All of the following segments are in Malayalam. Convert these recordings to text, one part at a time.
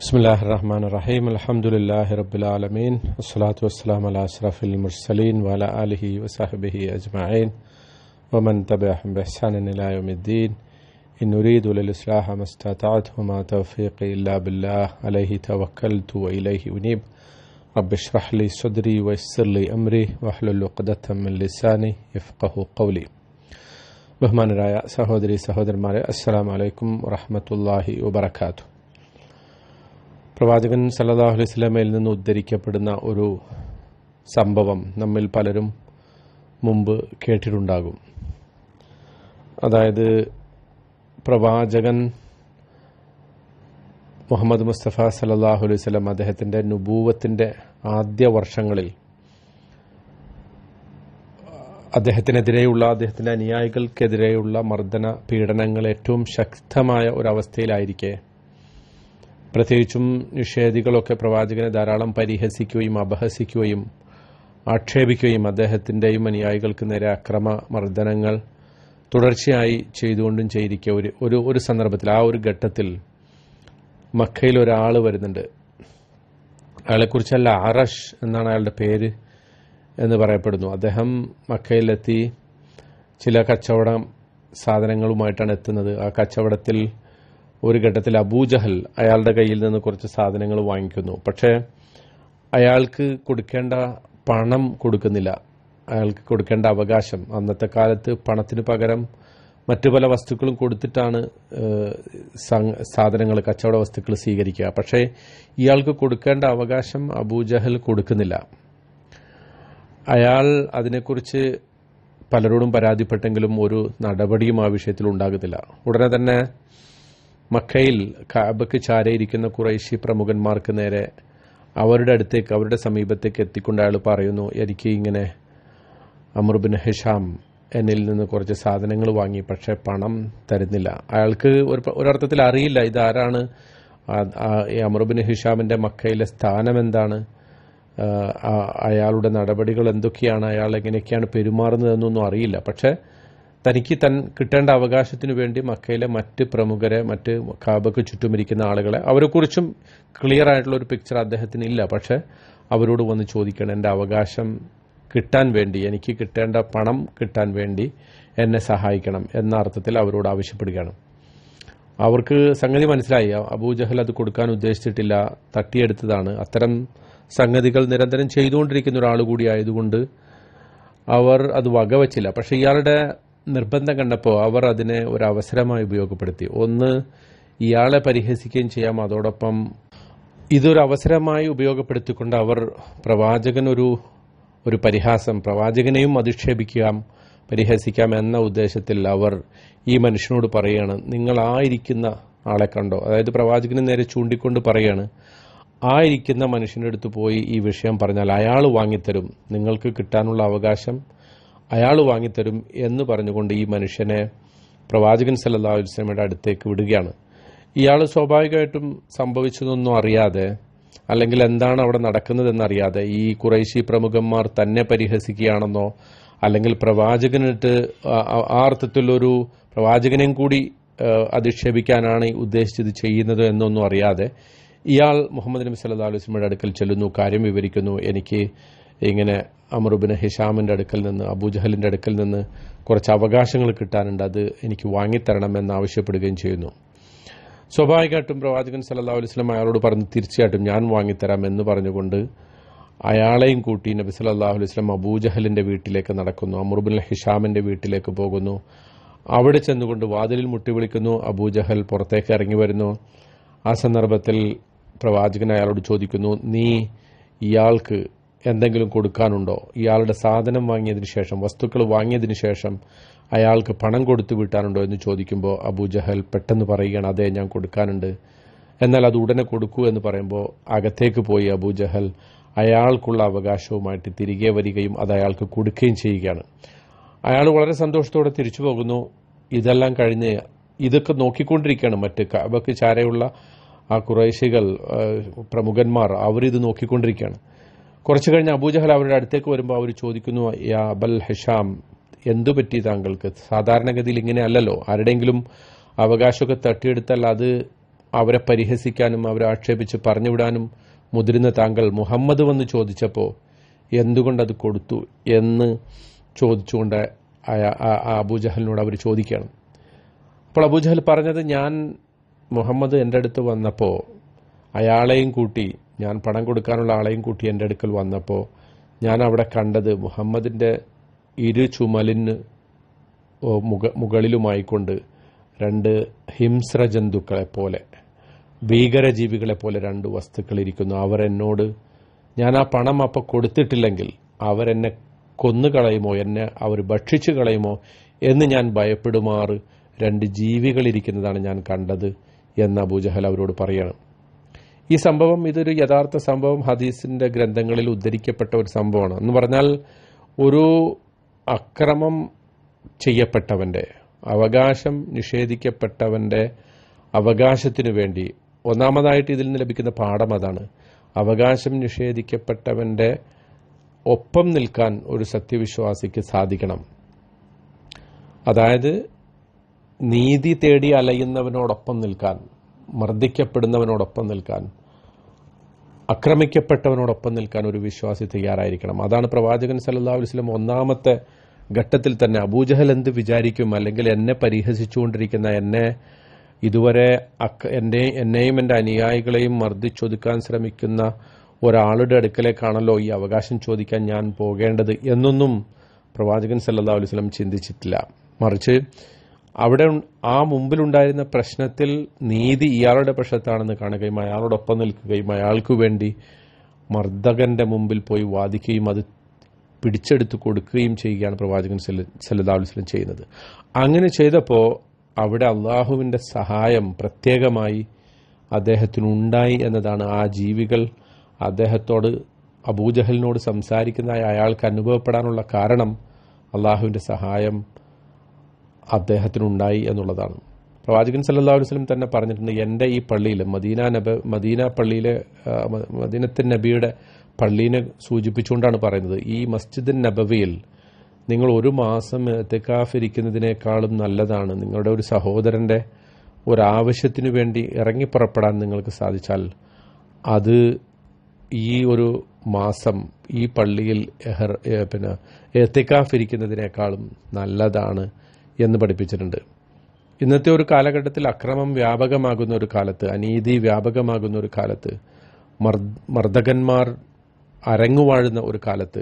بسم الله الرحمن الرحيم الحمد لله رب العالمين والصلاة والسلام على أشرف المرسلين وعلى آله وصحبه أجمعين ومن تبعهم بإحسان إلى يوم الدين إن نريد للإصلاح ما استطعت وما توفيقي إلا بالله عليه توكلت وإليه أنيب رب اشرح لي صدري ويسر لي أمري واحلل عقدة من لساني يفقه قولي ബഹുമാനരായ സഹോദരി സഹോദരന്മാരെ അസ്സലാം വലൈക്കും വറഹമത്തല്ലാഹി വബർക്കാത്തു പ്രവാചകൻ സല്ലാഹു അലൈഹി സ്വലമയിൽ നിന്ന് ഉദ്ധരിക്കപ്പെടുന്ന ഒരു സംഭവം നമ്മിൽ പലരും മുമ്പ് കേട്ടിട്ടുണ്ടാകും. അതായത് പ്രവാചകൻ മുഹമ്മദ് മുസ്തഫ സല്ലല്ലാഹു അലൈഹി സ്വലം അദ്ദേഹത്തിന്റെ നുബൂവത്തിന്റെ ആദ്യ വർഷങ്ങളിൽ അദ്ദേഹത്തിനെതിരെയുള്ള അദ്ദേഹത്തിന്റെ അനുയായികൾക്കെതിരെയുള്ള മർദ്ദന പീഡനങ്ങൾ ഏറ്റവും ശക്തമായ ഒരവസ്ഥയിലായിരിക്കെ പ്രത്യേകിച്ചും നിഷേധികളൊക്കെ പ്രവാചകനെ ധാരാളം പരിഹസിക്കുകയും അപഹസിക്കുകയും ആക്ഷേപിക്കുകയും അദ്ദേഹത്തിന്റെയും അനുയായികൾക്ക് നേരെ അക്രമ മർദ്ദനങ്ങൾ തുടർച്ചയായി ചെയ്തുകൊണ്ടും ചെയ്തിരിക്കുക ഒരു ഒരു ഒരു സന്ദർഭത്തിൽ ആ ഒരു ഘട്ടത്തിൽ മക്കയിൽ ഒരാൾ വരുന്നുണ്ട്. അയാളെക്കുറിച്ചല്ല ആറഷ് എന്നാണ് അയാളുടെ പേര് എന്ന് പറയപ്പെടുന്നു. അദ്ദേഹം മക്കയിലെത്തി ചില കച്ചവടം സാധനങ്ങളുമായിട്ടാണ് എത്തുന്നത്. ആ കച്ചവടത്തിൽ ഒരു ഘട്ടത്തിൽ അബൂജഹൽ അയാളുടെ കയ്യിൽ നിന്ന് കുറച്ച് സാധനങ്ങൾ വാങ്ങിക്കുന്നു. പക്ഷേ അയാൾക്ക് കൊടുക്കേണ്ട പണം കൊടുക്കുന്നില്ല. അയാൾക്ക് കൊടുക്കേണ്ട അവകാശം. അന്നത്തെ കാലത്ത് പണത്തിന് പകരം മറ്റു പല വസ്തുക്കളും കൊടുത്തിട്ടാണ് സാധനങ്ങൾ കച്ചവട വസ്തുക്കൾ സ്വീകരിക്കുക. പക്ഷേ ഇയാൾക്ക് കൊടുക്കേണ്ട അവകാശം അബൂജഹൽ കൊടുക്കുന്നില്ല. അയാൾ അതിനെക്കുറിച്ച് പലരോടും പരാതിപ്പെട്ടെങ്കിലും ഒരു നടപടിയും ആ വിഷയത്തിൽ ഉണ്ടാകുന്നില്ല. ഉടനെ തന്നെ മക്കയിൽ കാബക്ക് ചാരയിരിക്കുന്ന കുറേശ്ശി പ്രമുഖന്മാർക്ക് നേരെ അവരുടെ അടുത്തേക്ക് അവരുടെ സമീപത്തേക്ക് എത്തിക്കൊണ്ട് അയാൾ പറയുന്നു എനിക്ക് ഇങ്ങനെ അമർബിൻ ഹിഷാം എന്നിൽ നിന്ന് കുറച്ച് സാധനങ്ങൾ വാങ്ങി പക്ഷേ പണം തരുന്നില്ല. അയാൾക്ക് ഒരു ഒരർത്ഥത്തിൽ അറിയില്ല ഇതാരാണ്? ഈ അമർബിൻ ഹിഷാമിന്റെ മക്കയിലെ സ്ഥാനം എന്താണ്? അയാളുടെ നടപടികൾ എന്തൊക്കെയാണ്? അയാൾ എങ്ങനെയൊക്കെയാണ് പെരുമാറുന്നതെന്നൊന്നും അറിയില്ല. പക്ഷേ തനിക്ക് തൻ കിട്ടേണ്ട അവകാശത്തിനു വേണ്ടി മക്കയിലെ മറ്റ് പ്രമുഖരെ മറ്റ് കാബക്ക് ചുറ്റുമിരിക്കുന്ന ആളുകളെ അവരെക്കുറിച്ചും ക്ലിയർ ആയിട്ടുള്ള ഒരു പിക്ചർ അദ്ദേഹത്തിന് ഇല്ല. പക്ഷെ അവരോട് വന്ന് ചോദിക്കണം എന്റെ അവകാശം കിട്ടാൻ വേണ്ടി എനിക്ക് കിട്ടേണ്ട പണം കിട്ടാൻ വേണ്ടി എന്നെ സഹായിക്കണം എന്ന അർത്ഥത്തിൽ അവരോട് ആവശ്യപ്പെടുകയാണ്. അവർക്ക് സംഗതി മനസ്സിലായി. അബൂജഹൽ അത് കൊടുക്കാൻ ഉദ്ദേശിച്ചിട്ടില്ല തട്ടിയെടുത്തതാണ്. അത്തരം സംഗതികൾ നിരന്തരം ചെയ്തുകൊണ്ടിരിക്കുന്ന ഒരാൾ കൂടി ആയതുകൊണ്ട് അവർ അത് വകവച്ചില്ല. പക്ഷെ ഇയാളുടെ നിർബന്ധം കണ്ടപ്പോൾ അവർ അതിനെ ഒരു അവസരമായി ഉപയോഗപ്പെടുത്തി. ഒന്ന് ഇയാളെ പരിഹസിക്കുകയും ചെയ്യാം. അതോടൊപ്പം ഇതൊരു അവസരമായി ഉപയോഗപ്പെടുത്തിക്കൊണ്ട് അവർ പ്രവാചകൻ ഒരു ഒരു പരിഹാസം പ്രവാചകനെയും അധിക്ഷേപിക്കാം പരിഹസിക്കാം എന്ന ഉദ്ദേശത്തിൽ അവർ ഈ മനുഷ്യനോട് പറയാണ് നിങ്ങൾ ആയിരിക്കുന്ന ആളെ കണ്ടോ? അതായത് പ്രവാചകന് നേരെ ചൂണ്ടിക്കൊണ്ട് പറയാണ് ആയിരിക്കുന്ന മനുഷ്യന്റെ അടുത്ത് പോയി ഈ വിഷയം പറഞ്ഞാൽ അയാൾ വാങ്ങിത്തരും. നിങ്ങൾക്ക് കിട്ടാനുള്ള അവകാശം അയാൾ വാങ്ങിത്തരും എന്ന് പറഞ്ഞുകൊണ്ട് ഈ മനുഷ്യനെ പ്രവാചകൻ സല്ലാ വസ്ലമയുടെ അടുത്തേക്ക് വിടുകയാണ്. ഇയാൾ സ്വാഭാവികമായിട്ടും സംഭവിച്ചതൊന്നും അറിയാതെ അല്ലെങ്കിൽ എന്താണ് അവിടെ നടക്കുന്നതെന്നറിയാതെ ഈ കുറേശി പ്രമുഖന്മാർ തന്നെ പരിഹസിക്കുകയാണെന്നോ അല്ലെങ്കിൽ പ്രവാചകനിട്ട് ആ അർത്ഥത്തിലൊരു പ്രവാചകനെയും കൂടി അധിക്ഷേപിക്കാനാണ് ഉദ്ദേശിച്ചത് ചെയ്യുന്നത് എന്നൊന്നും അറിയാതെ ഇയാൾ മുഹമ്മദ് നബി സല്ലാ അലുസ്ലമയുടെ അടുക്കൽ ചെല്ലുന്നു കാര്യം വിവരിക്കുന്നു എനിക്ക് ഇങ്ങനെ അമറുബിൻ ഹിഷാമിന്റെ അടുക്കൽ നിന്ന് അബൂജഹലിന്റെ അടുക്കൽ നിന്ന് കുറച്ച് അവകാശങ്ങൾ കിട്ടാനുണ്ട്. അത് എനിക്ക് വാങ്ങിത്തരണം എന്ന് ആവശ്യപ്പെടുകയും ചെയ്യുന്നു. സ്വാഭാവികമായിട്ടും പ്രവാചകൻ സല്ലാ അലുസ്ലം അയാളോട് പറഞ്ഞു തീർച്ചയായിട്ടും ഞാൻ വാങ്ങിത്തരാം എന്ന് പറഞ്ഞുകൊണ്ട് അയാളെയും കൂട്ടി നബി സല്ലാഹു അലുസ്ലം അബൂജഹലിന്റെ വീട്ടിലേക്ക് നടക്കുന്നു. അമറുബിൻ ഹിഷാമിന്റെ വീട്ടിലേക്ക് പോകുന്നു. അവിടെ ചെന്നുകൊണ്ട് വാതിലിൽ മുട്ടി വിളിക്കുന്നു അബൂജഹൽ പുറത്തേക്ക് ഇറങ്ങി വരുന്നു. ആ സന്ദർഭത്തിൽ പ്രവാചകൻ അയാളോട് ചോദിക്കുന്നു നീ ഇയാൾക്ക് എന്തെങ്കിലും കൊടുക്കാനുണ്ടോ? ഇയാളുടെ സാധനം വാങ്ങിയതിന് ശേഷം വസ്തുക്കൾ വാങ്ങിയതിന് ശേഷം അയാൾക്ക് പണം കൊടുത്തു വിട്ടാനുണ്ടോ എന്ന് ചോദിക്കുമ്പോൾ അബൂജഹൽ പെട്ടെന്ന് പറയുകയാണ് അതേ ഞാൻ കൊടുക്കാനുണ്ട്. എന്നാൽ അത് ഉടനെ കൊടുക്കൂ എന്ന് പറയുമ്പോൾ അകത്തേക്ക് പോയി അബൂജഹൽ അയാൾക്കുള്ള അവകാശവുമായിട്ട് തിരികെ വരികയും അത് അയാൾക്ക് കൊടുക്കുകയും ചെയ്യുകയാണ്. അയാൾ വളരെ സന്തോഷത്തോടെ തിരിച്ചു പോകുന്നു. ഇതെല്ലാം കഴിഞ്ഞ് ഇതൊക്കെ നോക്കിക്കൊണ്ടിരിക്കുകയാണ് മറ്റ് കബക്ക് ചാരയുള്ള ആ കുറേശികൾ പ്രമുഖന്മാർ അവരിത് നോക്കിക്കൊണ്ടിരിക്കുകയാണ്. കുറച്ച് കഴിഞ്ഞ് അബൂജഹൽ അവരുടെ അടുത്തേക്ക് വരുമ്പോൾ അവർ ചോദിക്കുന്നു യാ അബൽ ഹഷാം എന്തു പറ്റി താങ്കൾക്ക്? സാധാരണഗതിയിൽ ഇങ്ങനെ അല്ലല്ലോ. ആരുടെയെങ്കിലും അവകാശമൊക്കെ തട്ടിയെടുത്താൽ അത് അവരെ പരിഹസിക്കാനും അവരെ ആക്ഷേപിച്ച് പറഞ്ഞുവിടാനും മുതിരുന്ന താങ്കൾ മുഹമ്മദ് വന്ന് ചോദിച്ചപ്പോൾ എന്തുകൊണ്ടത് കൊടുത്തു എന്ന് ചോദിച്ചുകൊണ്ട് അബൂജഹലിനോട് അവർ ചോദിക്കുകയാണ് അപ്പോൾ അബൂജഹൽ പറഞ്ഞത് ഞാൻ മുഹമ്മദ് എന്റെ അടുത്ത് വന്നപ്പോൾ അയാളെയും കൂട്ടി ഞാൻ പണം കൊടുക്കാനുള്ള ആളെയും കൂട്ടി എന്റെ അടുക്കൽ വന്നപ്പോൾ ഞാൻ അവിടെ കണ്ടത് മുഹമ്മദിന്റെ ഇരു ചുമലിന് മുക മുകളിലുമായിക്കൊണ്ട് രണ്ട് ഹിംസ്ര ജന്തുക്കളെ പോലെ ഭീകരജീവികളെ പോലെ രണ്ട് വസ്തുക്കൾ ഇരിക്കുന്നു. അവർ എന്നോട് ഞാൻ ആ പണം അപ്പോൾ കൊടുത്തിട്ടില്ലെങ്കിൽ അവരെന്നെ കൊന്നുകളയുമോ എന്നെ അവർ ഭക്ഷിച്ചു കളയുമോ? എന്ന് ഞാൻ ഭയപ്പെടുമാറ്. രണ്ട് ജീവികളിരിക്കുന്നതാണ് ഞാൻ കണ്ടത് എന്ന് അബൂജഹൽ അവരോട് പറയണം. ഈ സംഭവം ഇതൊരു യഥാർത്ഥ സംഭവം. ഹദീസിന്റെ ഗ്രന്ഥങ്ങളിൽ ഉദ്ധരിക്കപ്പെട്ട ഒരു സംഭവമാണ്. എന്ന് പറഞ്ഞാൽ ഒരു അക്രമം ചെയ്യപ്പെട്ടവന്റെ അവകാശം നിഷേധിക്കപ്പെട്ടവന്റെ അവകാശത്തിനു വേണ്ടി ഒന്നാമതായിട്ട് ഇതിൽ നിന്ന് ലഭിക്കുന്ന പാഠം അതാണ്. അവകാശം നിഷേധിക്കപ്പെട്ടവന്റെ ഒപ്പം നിൽക്കാൻ ഒരു സത്യവിശ്വാസിക്ക് സാധിക്കണം. അതായത് നീതി തേടി അലയുന്നവനോടൊപ്പം നിൽക്കാൻ മർദ്ദിക്കപ്പെടുന്നവനോടൊപ്പം നിൽക്കാൻ ആക്രമിക്കപ്പെട്ടവനോടൊപ്പം നിൽക്കാൻ ഒരു വിശ്വാസി തയ്യാറായിരിക്കണം. അതാണ് പ്രവാചകൻ അലൈഹി വസല്ലം ഒന്നാമത്തെ ഘട്ടത്തിൽ തന്നെ അബൂജഹൽ എന്ത് വിചാരിക്കും? അല്ലെങ്കിൽ എന്നെ പരിഹസിച്ചുകൊണ്ടിരിക്കുന്ന എന്നെ ഇതുവരെ എന്നെ എന്നെയും എന്റെ അനുയായികളെയും മർദ്ദിച്ചൊതുക്കാൻ ശ്രമിക്കുന്ന ഒരാളുടെ അടുക്കലേക്കാണല്ലോ ഈ അവകാശം ചോദിക്കാൻ ഞാൻ പോകേണ്ടത് എന്നൊന്നും പ്രവാചകൻ സല്ലല്ലാഹു അലൈഹി വസല്ലം ചിന്തിച്ചിട്ടില്ല. മറിച്ച് അവിടെ ആ മുമ്പിലുണ്ടായിരുന്ന പ്രശ്നത്തിൽ നീതി ഇയാളുടെ പക്ഷത്താണെന്ന് കാണുകയും അയാളോടൊപ്പം നിൽക്കുകയും അയാൾക്കു വേണ്ടി മർദ്ദകന്റെ മുമ്പിൽ പോയി വാദിക്കുകയും അത് പിടിച്ചെടുത്ത് കൊടുക്കുകയും ചെയ്യുകയാണ് പ്രവാചകൻ സല്ലാസ്ലം ചെയ്യുന്നത്. അങ്ങനെ ചെയ്തപ്പോൾ അവിടെ അള്ളാഹുവിന്റെ സഹായം പ്രത്യേകമായി അദ്ദേഹത്തിനുണ്ടായി എന്നതാണ്. ആ ജീവികൾ അദ്ദേഹത്തോട് അബൂജഹലിനോട് സംസാരിക്കുന്ന അയാൾക്ക് അനുഭവപ്പെടാനുള്ള കാരണം അള്ളാഹുവിന്റെ സഹായം അദ്ദേഹത്തിനുണ്ടായി എന്നുള്ളതാണ്. പ്രവാചകൻ സല്ലാ വസല്ലം തന്നെ പറഞ്ഞിട്ടുണ്ട് എന്റെ ഈ പള്ളിയിൽ മദീന നബ മദീന പള്ളിയിലെ മദീനത്തിൻ നബിയുടെ പള്ളീനെ സൂചിപ്പിച്ചുകൊണ്ടാണ് പറയുന്നത് ഈ മസ്ജിദ് നബവിയിൽ നിങ്ങൾ ഒരു മാസം തെക്കാഫിരിക്കുന്നതിനേക്കാളും നല്ലതാണ്. നിങ്ങളുടെ ഒരു സഹോദരന്റെ ഒരാവശ്യത്തിനു വേണ്ടി ഇറങ്ങിപ്പുറപ്പെടാൻ നിങ്ങൾക്ക് സാധിച്ചാൽ അത് ഈ ഒരു മാസം ഈ പള്ളിയിൽ പിന്നെ എത്തിക്കാഫിരിക്കുന്നതിനേക്കാളും നല്ലതാണ് എന്ന് പഠിപ്പിച്ചിട്ടുണ്ട്. ഇന്നത്തെ ഒരു കാലഘട്ടത്തിൽ അക്രമം വ്യാപകമാകുന്ന ഒരു കാലത്ത് അനീതി വ്യാപകമാകുന്ന ഒരു കാലത്ത് മർദ് മർദ്ദകന്മാർ അരങ്ങുവാഴുന്ന ഒരു കാലത്ത്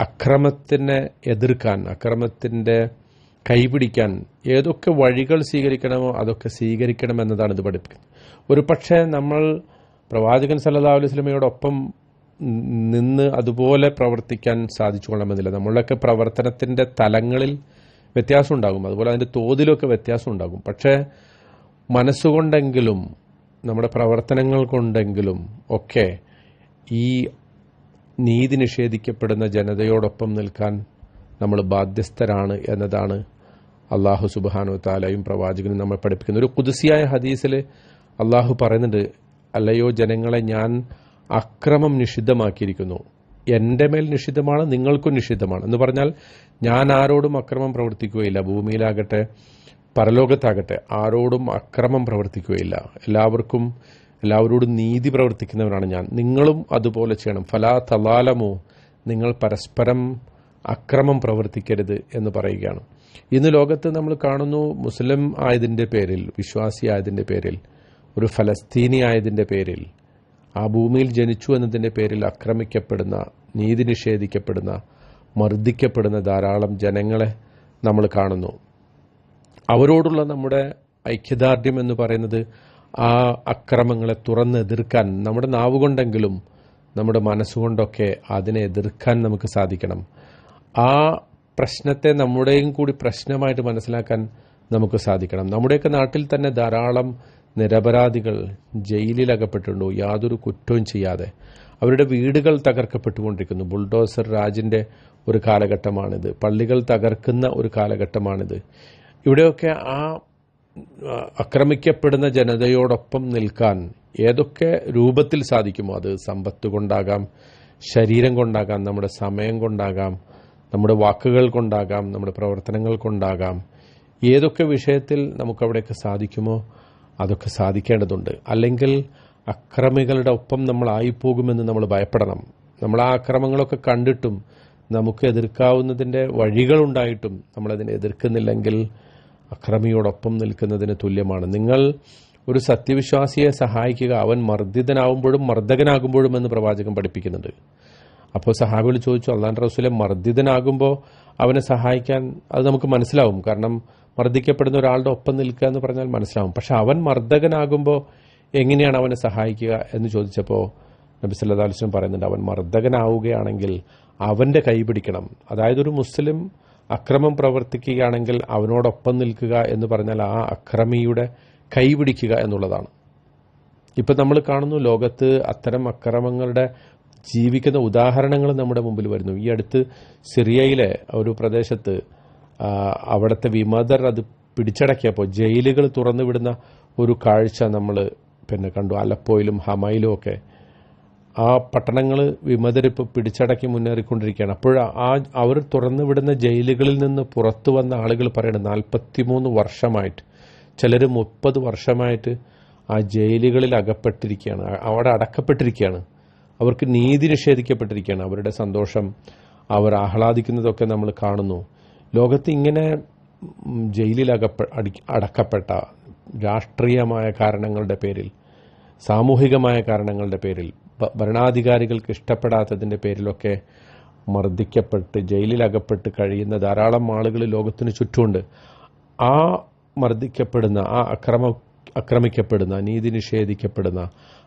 അക്രമത്തിനെ എതിർക്കാൻ അക്രമത്തിന്റെ കൈപിടിക്കാൻ ഏതൊക്കെ വഴികൾ സ്വീകരിക്കണമോ അതൊക്കെ സ്വീകരിക്കണം എന്നതാണ് ഇത് പഠിപ്പിക്കുന്നത്. ഒരു പക്ഷേ നമ്മൾ പ്രവാചകൻ സല്ലല്ലാഹു അലൈഹി വസല്ലമയോടൊപ്പം നിന്ന് അതുപോലെ പ്രവർത്തിക്കാൻ സാധിച്ചു കൊള്ളണമെന്നില്ല നമ്മളുടെയൊക്കെ പ്രവർത്തനത്തിന്റെ തലങ്ങളിൽ വ്യത്യാസം ഉണ്ടാകും അതുപോലെ അതിന്റെ തോതിലൊക്കെ വ്യത്യാസം ഉണ്ടാകും പക്ഷേ മനസ്സുകൊണ്ടെങ്കിലും നമ്മുടെ പ്രവർത്തനങ്ങൾ കൊണ്ടെങ്കിലും ഒക്കെ ഈ നീതി നിഷേധിക്കപ്പെടുന്ന ജനതയോടൊപ്പം നിൽക്കാൻ നമ്മൾ ബാധ്യസ്ഥരാണ് എന്നതാണ് അള്ളാഹു സുബാനു താലയും പ്രവാചകനും നമ്മൾ പഠിപ്പിക്കുന്നത്. ഒരു കുതിസിയായ ഹദീസിൽ അള്ളാഹു പറയുന്നുണ്ട് അല്ലയോ ജനങ്ങളെ ഞാൻ അക്രമം നിഷിദ്ധമാക്കിയിരിക്കുന്നു. എന്റെ മേൽ നിഷിദ്ധമാണ് നിങ്ങൾക്കും നിഷിദ്ധമാണ്. എന്ന് പറഞ്ഞാൽ ഞാൻ ആരോടും അക്രമം പ്രവർത്തിക്കുകയില്ല. ഭൂമിയിലാകട്ടെ പരലോകത്താകട്ടെ ആരോടും അക്രമം പ്രവർത്തിക്കുകയില്ല. എല്ലാവർക്കും എല്ലാവരോടും നീതി പ്രവർത്തിക്കുന്നവരാണ് ഞാൻ. നിങ്ങളും അതുപോലെ ചെയ്യണം. ഫലാ തലാലമോ. നിങ്ങൾ പരസ്പരം അക്രമം പ്രവർത്തിക്കരുത് എന്ന് പറയുകയാണ്. ഇന്ന് ലോകത്ത് നമ്മൾ കാണുന്നു മുസ്ലിം ആയതിന്റെ പേരിൽ വിശ്വാസി ആയതിന്റെ പേരിൽ ഒരു ഫലസ്തീനി ആയതിന്റെ പേരിൽ ആ ഭൂമിയിൽ ജനിച്ചു എന്നതിന്റെ പേരിൽ ആക്രമിക്കപ്പെടുന്ന നീതി നിഷേധിക്കപ്പെടുന്ന മർദ്ദിക്കപ്പെടുന്ന ധാരാളം ജനങ്ങളെ നമ്മൾ കാണുന്നു. അവരോടുള്ള നമ്മുടെ ഐക്യദാർഢ്യം എന്ന് പറയുന്നത് ആ അക്രമങ്ങളെ തുറന്നെതിർക്കാൻ നമ്മുടെ നാവുകൊണ്ടെങ്കിലും നമ്മുടെ മനസ്സുകൊണ്ടൊക്കെ അതിനെ എതിർക്കാൻ നമുക്ക് സാധിക്കണം. ആ പ്രശ്നത്തെ നമ്മുടെയും കൂടി പ്രശ്നമായിട്ട് മനസ്സിലാക്കാൻ നമുക്ക് സാധിക്കണം. നമ്മുടെയൊക്കെ നാട്ടിൽ തന്നെ ധാരാളം നിരപരാധികൾ ജയിലിലകപ്പെട്ടിട്ടുണ്ടോ? യാതൊരു കുറ്റവും ചെയ്യാതെ. അവരുടെ വീടുകൾ തകർക്കപ്പെട്ടുകൊണ്ടിരിക്കുന്നു. ബുൾഡോസർ രാജിന്റെ ഒരു കാലഘട്ടമാണിത്. പള്ളികൾ തകർക്കുന്ന ഒരു കാലഘട്ടമാണിത്. ഇവിടെയൊക്കെ ആ ആ, ആക്രമിക്കപ്പെടുന്ന ജനതയോടൊപ്പം നിൽക്കാൻ ഏതൊക്കെ രൂപത്തിൽ സാധിക്കുമോ? അത് സമ്പത്ത് കൊണ്ടാകാം ശരീരം കൊണ്ടാകാം നമ്മുടെ സമയം കൊണ്ടാകാം നമ്മുടെ വാക്കുകൾ കൊണ്ടാകാം നമ്മുടെ പ്രവർത്തനങ്ങൾ കൊണ്ടാകാം. ഏതൊക്കെ വിഷയത്തിൽ നമുക്കവിടെയൊക്കെ സാധിക്കുമോ? അതൊക്കെ സാധിക്കേണ്ടതുണ്ട്. അല്ലെങ്കിൽ അക്രമികളുടെ ഒപ്പം നമ്മളായിപ്പോകുമെന്ന് നമ്മൾ ഭയപ്പെടണം. നമ്മൾ ആ അക്രമങ്ങളൊക്കെ കണ്ടിട്ടും നമുക്ക് എതിർക്കാവുന്നതിന്റെ വഴികളുണ്ടായിട്ടും നമ്മളതിനെ എതിർക്കുന്നില്ലെങ്കിൽ അക്രമിയോടൊപ്പം നിൽക്കുന്നതിന് തുല്യമാണ്. നിങ്ങൾ ഒരു സത്യവിശ്വാസിയെ സഹായിക്കുക. അവൻ മർദ്ദിതനാവുമ്പോഴും മർദ്ദകനാകുമ്പോഴും എന്ന് പ്രവാചകൻ പഠിപ്പിക്കുന്നുണ്ട്. അപ്പോൾ സഹാബികൾ ചോദിച്ചു അള്ളാൻ റസൂലെ മർദ്ദിതനാകുമ്പോൾ അവനെ സഹായിക്കാൻ അത് നമുക്ക് മനസ്സിലാവും. കാരണം മർദ്ദിക്കപ്പെടുന്ന ഒരാളുടെ ഒപ്പം നിൽക്കുക എന്ന് പറഞ്ഞാൽ മനസ്സിലാവും. പക്ഷെ അവൻ മർദ്ദകനാകുമ്പോൾ എങ്ങനെയാണ് അവനെ സഹായിക്കുക എന്ന് ചോദിച്ചപ്പോൾ നബി സല്ലാ അലുസ്ലം പറയുന്നുണ്ട് അവൻ മർദ്ദകനാവുകയാണെങ്കിൽ അവന്റെ കൈ പിടിക്കണം. അതായത് ഒരു മുസ്ലിം അക്രമം പ്രവർത്തിക്കുകയാണെങ്കിൽ അവനോടൊപ്പം നിൽക്കുക എന്ന് പറഞ്ഞാൽ ആ അക്രമിയുടെ കൈ പിടിക്കുക എന്നുള്ളതാണ്. ഇപ്പം നമ്മൾ കാണുന്നു ലോകത്ത് അത്തരം അക്രമങ്ങളുടെ ജീവിക്കുന്ന ഉദാഹരണങ്ങൾ നമ്മുടെ മുമ്പിൽ വരുന്നു. ഈ അടുത്ത് സിറിയയിലെ ഒരു പ്രദേശത്ത് അവിടുത്തെ വിമതർ അത് പിടിച്ചടക്കിയപ്പോൾ ജയിലുകൾ തുറന്നുവിടുന്ന ഒരു കാഴ്ച നമ്മൾ പിന്നെ കണ്ടു. അലപ്പോയിലും ഹമയിലും ഒക്കെ. ആ പട്ടണങ്ങൾ വിമതരിപ്പോൾ പിടിച്ചടക്കി മുന്നേറിക്കൊണ്ടിരിക്കുകയാണ്. അപ്പോൾ ആ അവർ തുറന്നുവിടുന്ന ജയിലുകളിൽ നിന്ന് പുറത്തു വന്ന ആളുകൾ പറയുന്നത് നാൽപ്പത്തിമൂന്ന് വർഷമായിട്ട് ചിലർ മുപ്പത് വർഷമായിട്ട് ആ ജയിലുകളിൽ അകപ്പെട്ടിരിക്കുകയാണ്. അവിടെ അടക്കപ്പെട്ടിരിക്കുകയാണ്. അവർക്ക് നീതി നിഷേധിക്കപ്പെട്ടിരിക്കുകയാണ്. അവരുടെ സന്തോഷം അവർ ആഹ്ലാദിക്കുന്നതൊക്കെ നമ്മൾ കാണുന്നു. ലോകത്ത് ഇങ്ങനെ അടി- അടക്കപ്പെട്ട രാഷ്ട്രീയമായ കാരണങ്ങളുടെ പേരിൽ സാമൂഹികമായ കാരണങ്ങളുടെ പേരിൽ ഭരണാധികാരികൾക്ക് ഇഷ്ടപ്പെടാത്തതിന്റെ പേരിലൊക്കെ മർദ്ദിക്കപ്പെട്ട് ജയിലിലകപ്പെട്ട് കഴിയുന്ന ധാരാളം ആളുകൾ ലോകത്തിന് ചുറ്റുമുണ്ട്. ആ മർദ്ദിക്കപ്പെടുന്ന ആ അക്രമ അക്രമിക്കപ്പെടുന്ന നീതി നിഷേധിക്കപ്പെടുന്ന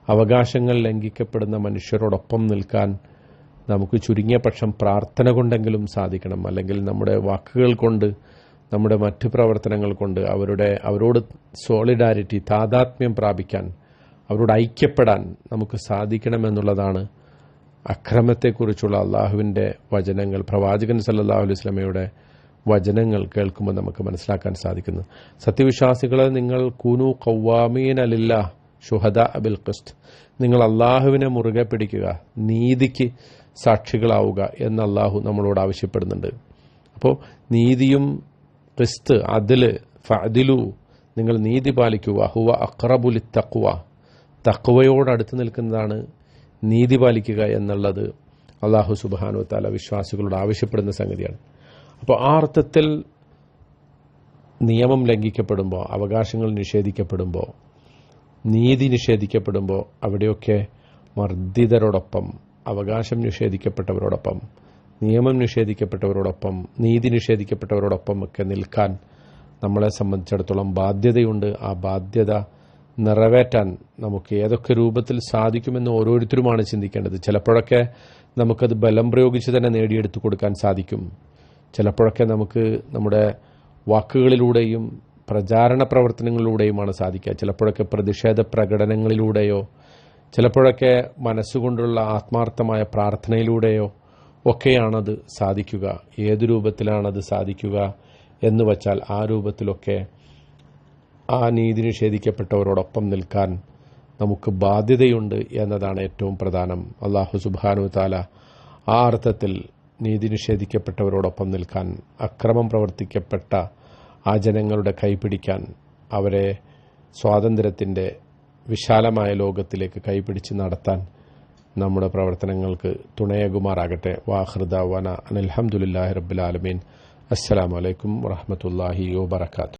അവകാശങ്ങൾ ലംഘിക്കപ്പെടുന്ന മനുഷ്യരോടൊപ്പം നിൽക്കാൻ നമുക്ക് ചുരുങ്ങിയ പക്ഷം പ്രാർത്ഥന കൊണ്ടെങ്കിലും സാധിക്കണം. അല്ലെങ്കിൽ നമ്മുടെ വാക്കുകൾ കൊണ്ട് നമ്മുടെ മറ്റു പ്രവർത്തനങ്ങൾ കൊണ്ട് അവരുടെ അവരോട് സോളിഡാരിറ്റി താതാത്മ്യം പ്രാപിക്കാൻ അവരോട് ഐക്യപ്പെടാൻ നമുക്ക് സാധിക്കണമെന്നുള്ളതാണ് അക്രമത്തെക്കുറിച്ചുള്ള അള്ളാഹുവിന്റെ വചനങ്ങൾ. പ്രവാചകൻ സല്ലല്ലാഹു അലൈഹി വസല്ലമയുടെ വചനങ്ങൾ കേൾക്കുമ്പോൾ നമുക്ക് മനസ്സിലാക്കാൻ സാധിക്കുന്നു. സത്യവിശ്വാസികളെ നിങ്ങൾ കുനു കൗവാമീൻ അലില്ല ഷുഹദ അബിൽ ഖിസ്ത്. നിങ്ങൾ അള്ളാഹുവിനെ മുറുകെ പിടിക്കുക. നീതിക്ക് സാക്ഷികളാവുക എന്ന് അള്ളാഹു നമ്മളോട് ആവശ്യപ്പെടുന്നുണ്ട്. അപ്പോൾ നീതിയും ക്രിസ്ത് അതിൽ ഫഅദിലു നിങ്ങൾ നീതി പാലിക്കുക. ഹുവ അക്രബുലി തക്കുവ തക്കുവയോട് അടുത്ത് നിൽക്കുന്നതാണ് നീതി പാലിക്കുക എന്നുള്ളത് അള്ളാഹു സുബാനു താല വിശ്വാസികളോട് ആവശ്യപ്പെടുന്ന സംഗതിയാണ്. അപ്പോൾ ആ അർത്ഥത്തിൽ നിയമം ലംഘിക്കപ്പെടുമ്പോൾ അവകാശങ്ങൾ നിഷേധിക്കപ്പെടുമ്പോൾ നീതി നിഷേധിക്കപ്പെടുമ്പോൾ അവിടെയൊക്കെ മർദ്ദിതരോടൊപ്പം അവകാശം നിഷേധിക്കപ്പെട്ടവരോടൊപ്പം നിയമം നിഷേധിക്കപ്പെട്ടവരോടൊപ്പം നീതി നിഷേധിക്കപ്പെട്ടവരോടൊപ്പം ഒക്കെ നിൽക്കാൻ നമ്മളെ സംബന്ധിച്ചിടത്തോളം ബാധ്യതയുണ്ട്. ആ ബാധ്യത നിറവേറ്റാൻ നമുക്ക് ഏതൊക്കെ രൂപത്തിൽ സാധിക്കുമെന്ന് ഓരോരുത്തരുമാണ് ചിന്തിക്കേണ്ടത്. ചിലപ്പോഴൊക്കെ നമുക്കത് ബലം പ്രയോഗിച്ച് തന്നെ നേടിയെടുത്തു കൊടുക്കാൻ സാധിക്കും. ചിലപ്പോഴൊക്കെ നമുക്ക് നമ്മുടെ വാക്കുകളിലൂടെയും പ്രചാരണ പ്രവർത്തനങ്ങളിലൂടെയുമാണ് സാധിക്കുക. ചിലപ്പോഴൊക്കെ പ്രതിഷേധ പ്രകടനങ്ങളിലൂടെയോ ചിലപ്പോഴൊക്കെ മനസ്സുകൊണ്ടുള്ള ആത്മാർത്ഥമായ പ്രാർത്ഥനയിലൂടെയോ ഒക്കെയാണത് സാധിക്കുക. ഏത് രൂപത്തിലാണത് സാധിക്കുക എന്ന് വച്ചാൽ ആ രൂപത്തിലൊക്കെ ആ നീതി നിഷേധിക്കപ്പെട്ടവരോടൊപ്പം നിൽക്കാൻ നമുക്ക് ബാധ്യതയുണ്ട് എന്നതാണ് ഏറ്റവും പ്രധാനം. അള്ളാഹു സുബാനു താല ആ അർത്ഥത്തിൽ നീതി നിഷേധിക്കപ്പെട്ടവരോടൊപ്പം നിൽക്കാൻ അക്രമം പ്രവർത്തിക്കപ്പെട്ട ആ ജനങ്ങളുടെ കൈപിടിക്കാൻ അവരെ സ്വാതന്ത്ര്യത്തിന്റെ വിശാലമായ ലോകത്തിലേക്ക് കൈപിടിച്ച് നടത്താൻ നമ്മുടെ പ്രവർത്തനങ്ങൾക്ക് തുണയകുമാറാകട്ടെ. വാഹൃദ വന അനഹമുല്ലാഹി റബ്ബുലാലമീൻ അസ്സലാമലൈക്കും വറഹമത്തല്ലാഹി വാബർക്കാത്തു